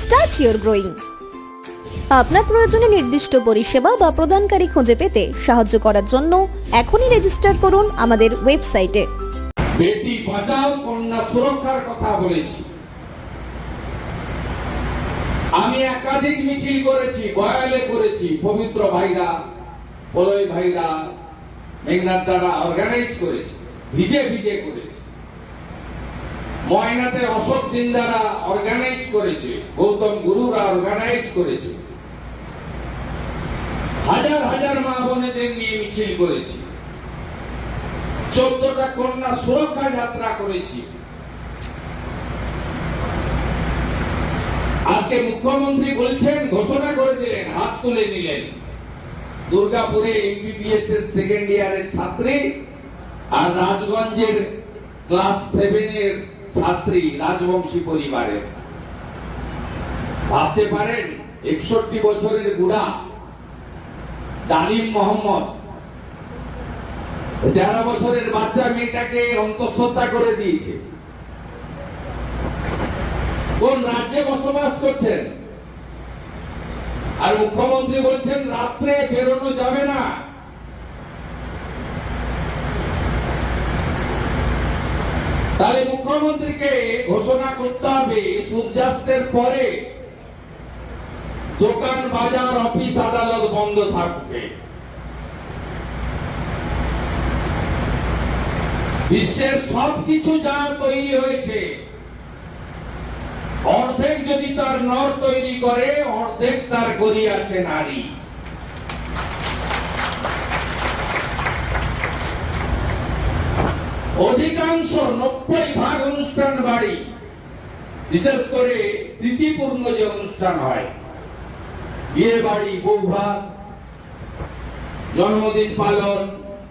start your growing আপনার প্রয়োজনে নির্দিষ্ট পরিষেবা বা প্রদানকারী খুঁজে পেতে সাহায্য করার জন্য এখনই রেজিস্টার করুন আমাদের ওয়েবসাইটে বেটি, বাঁচাও, কন্যা সুরক্ষার কথা বলেছি। আমি একাধিক মিছিল করেছি, বয়ালে করেছি, পবিত্র ভাইরা পলয় ভাইরা মেঘনাথ দ্বারা অর্গানাইজ করেছি, ভিজে ভিজে করেছি। ময়নাতে অশোক দিন অর্গানাইজ করেছে। গৌতম গুরুরা অর্গানাইজ করেছে। হাজার হাজার মা বোনেদের নিয়ে মিছিল করেছি। চোদ্দটা কন্যা সুরক্ষা যাত্রা করেছি। আজকে মুখ্যমন্ত্রী বলছেন, ঘোষণা করে দিলেন, হাত তুলে দিলেন। দুর্গাপুরে এমবিবিএস এর সেকেন্ড ইয়ারের ছাত্রী আর রাজগঞ্জের ক্লাস সেভেনের ছাত্রী রাজবংশী পরিবারের ভাবতে পারেন, একষট্টি বছরের বুড়া ডালিম মোহাম্মদ, তেরো বছরের বাচ্চা মেয়েটাকে অন্তঃসত্ত্বা করে দিয়েছে। কোন রাজ্যে বসবাস করছেন? আর মুখ্যমন্ত্রী বলছেন, রাত্রে বেরোনো যাবে না। তাহলে মুখ্যমন্ত্রীকে ঘোষণা করতে হবে সূর্যাস্তের পরে দোকান, বাজার, অফিস, আদালত বন্ধ থাকবে। বিশ্বের সবকিছু যা তৈরি হয়েছে, অর্ধেক যদি তার নর তৈরি করে, অর্ধেক তার করিয়াছে নারী। অধিকাংশ নব্বই ভাগ অনুষ্ঠান বাড়ি। বিশেষ করে প্রীতিপূর্ণ যে অনুষ্ঠান হয়, বিয়ে বাড়ি বৌভাত জন্মদিন পালন,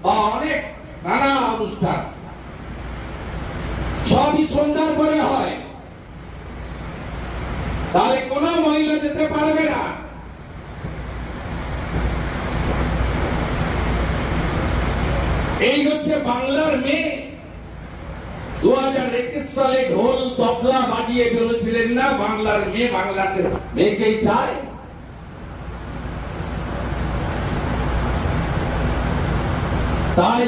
বা অনেক নানা অনুষ্ঠান। সবই সন্ধ্যার পরে হয়। তাহলে কোন মহিলা যেতে পারবে না। এই হচ্ছে বাংলার মেয়ে দু হাজার একুশ সালে ঢোল তবলা বাজিয়ে বলেছিলেন না, বাংলার মেয়ে বাংলার মেয়েকেই চায়? তাই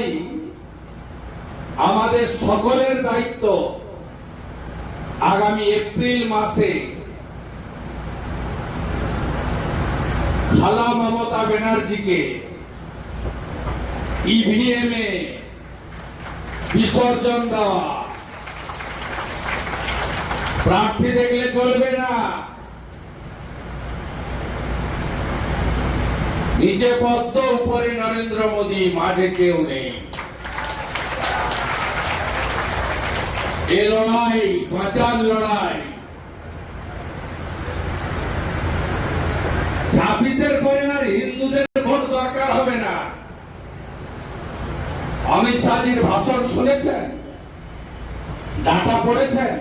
আমাদের সকলের দায়িত্ব আগামী এপ্রিল মাসে খালা মমতা ব্যানার্জিকে ইভিএম এ বিসর্জন দেওয়া। প্রার্থী দেখলে চলবে না। নিচে পদ্ম, উপরে নরেন্দ্র মোদী, মাঝে কেউ নেই। এ লড়াই বাঁচার লড়াই। ছাব্বিশের পরে আর হিন্দুদের ভোট দরকার হবে না। অমিত শাহজির ভাষণ শুনেছেন? ডাটা পড়েছেন?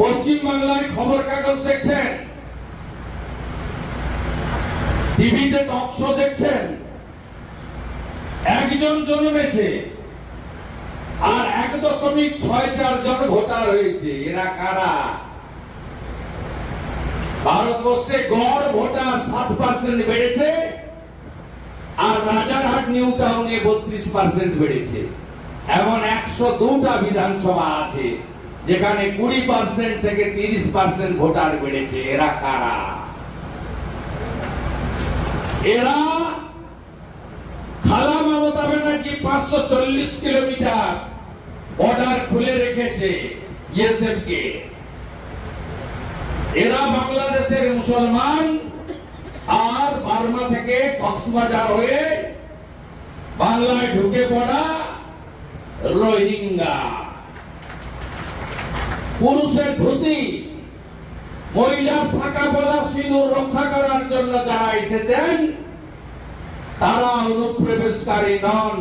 পশ্চিম বাংলায় খবর কাগজ দেখছেন? টিভিতে টক দেখছেন? একজন জন্মেছে আর এক দশমিক ছয় চার জন ভোটার হয়েছে এরা কারা? ভারতবর্ষে গড় ভোটার সাত পার্সেন্ট বেড়েছে আর রাজারহাট, নিউ টাউনে বত্রিশ পার্সেন্ট বেড়েছে। এমন একশো দুটা বিধানসভা আছে। যেখানে কুড়ি পার্সেন্ট থেকে তিরিশ পার্সেন্ট ভোটার বেড়েছে, এরা কারা? এরা খালা মমতা ব্যানার্জি পাঁচশো চল্লিশ কিলোমিটার বর্ডার খুলে রেখেছে বিএসএফ কে এরা বাংলাদেশের মুসলমান আর বার্মা থেকে কক্সবাজার হয়ে বাংলায় ঢুকে পড়া রোহিঙ্গা। পুরুষের ধুতি। মহিলা শাখা বলা সিঁদুর রক্ষা করার জন্য যারা এসেছেন, তারা অনুপ্রবেশকারী নন।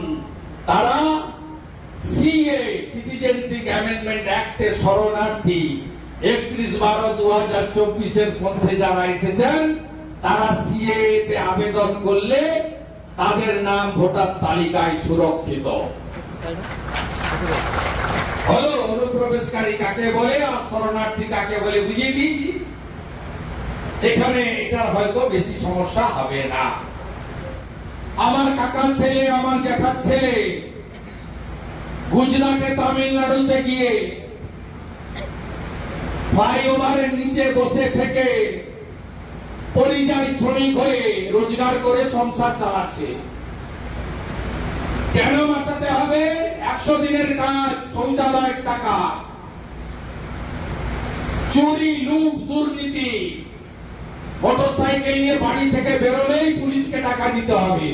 তারা সিএ সিটিজেনশিপ অ্যামেন্ডমেন্ট অ্যাক্টে শরণার্থী। একত্রিশ বারো দু হাজার চব্বিশের মধ্যে যারা এসেছেন, তারা সিএ তে আবেদন করলে তাদের নাম, ভোটার তালিকায় সুরক্ষিত। হলো অনুপ্রবেশকারী কাকে বলে আর শরণার্থী কাকে বলে বুঝিয়ে দিয়েছি। এখানে এটা হয়তো বেশি সমস্যা হবে না। আমার কাকার ছেলে, আমার জ্যাঠার ছেলে, গুজরাটে তামিলনাড়ুতে গিয়ে ফ্লাইওভারের নিচে বসে থেকে পরিযায়ী শ্রমিক হয়ে রোজগার করে সংসার চালাচ্ছে। কেন বাঁচাতে হবে? একশো দিনের কাজ, শৌচালয়ের টাকা। চুরি, লুট, দুর্নীতি। মোটরসাইকেল নিয়ে বাড়ি থেকে বেরোলেই পুলিশকে টাকা দিতে হবে।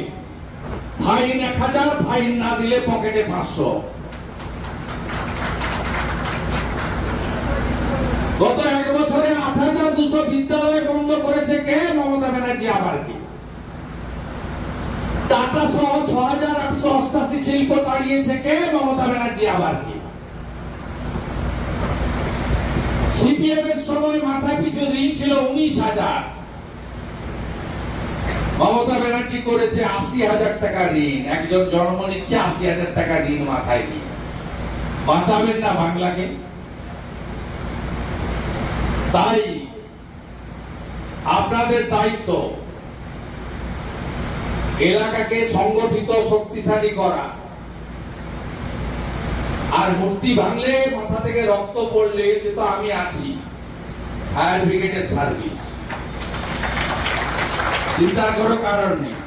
ফাইন এক হাজার, ফাইন না দিলে পকেটে পাঁচশো। গত এক বছরে আট হাজার দুশো বিদ্যালয় বন্ধ করেছে কে মমতা ব্যানার্জি আবার কি টাটা সহ ছ হাজার আটশো অষ্টাশি শিল্প তাড়িয়েছে কে? মমতা ব্যানার্জি আবার কি? সিপিএম এর সময় মাথা পিছু ঋণ ছিল উনিশ হাজার। মমতা ব্যানার্জি করেছে আশি হাজার টাকা ঋণ। একজন জন্ম নিচ্ছে আশি হাজার টাকা ঋণ মাথায় নিয়ে। বাঁচাবেন না বাংলাকে। তাই আপনাদের দায়িত্ব এলাকাকে সংগঠিত শক্তিশালী করা। আর মূর্তি ভাঙলে, মাথা থেকে রক্ত পড়লে, সে তো আমি আছি। ফায়ার ব্রিগেডের সার্ভিস। চিন্তার কোনো কারণ নেই।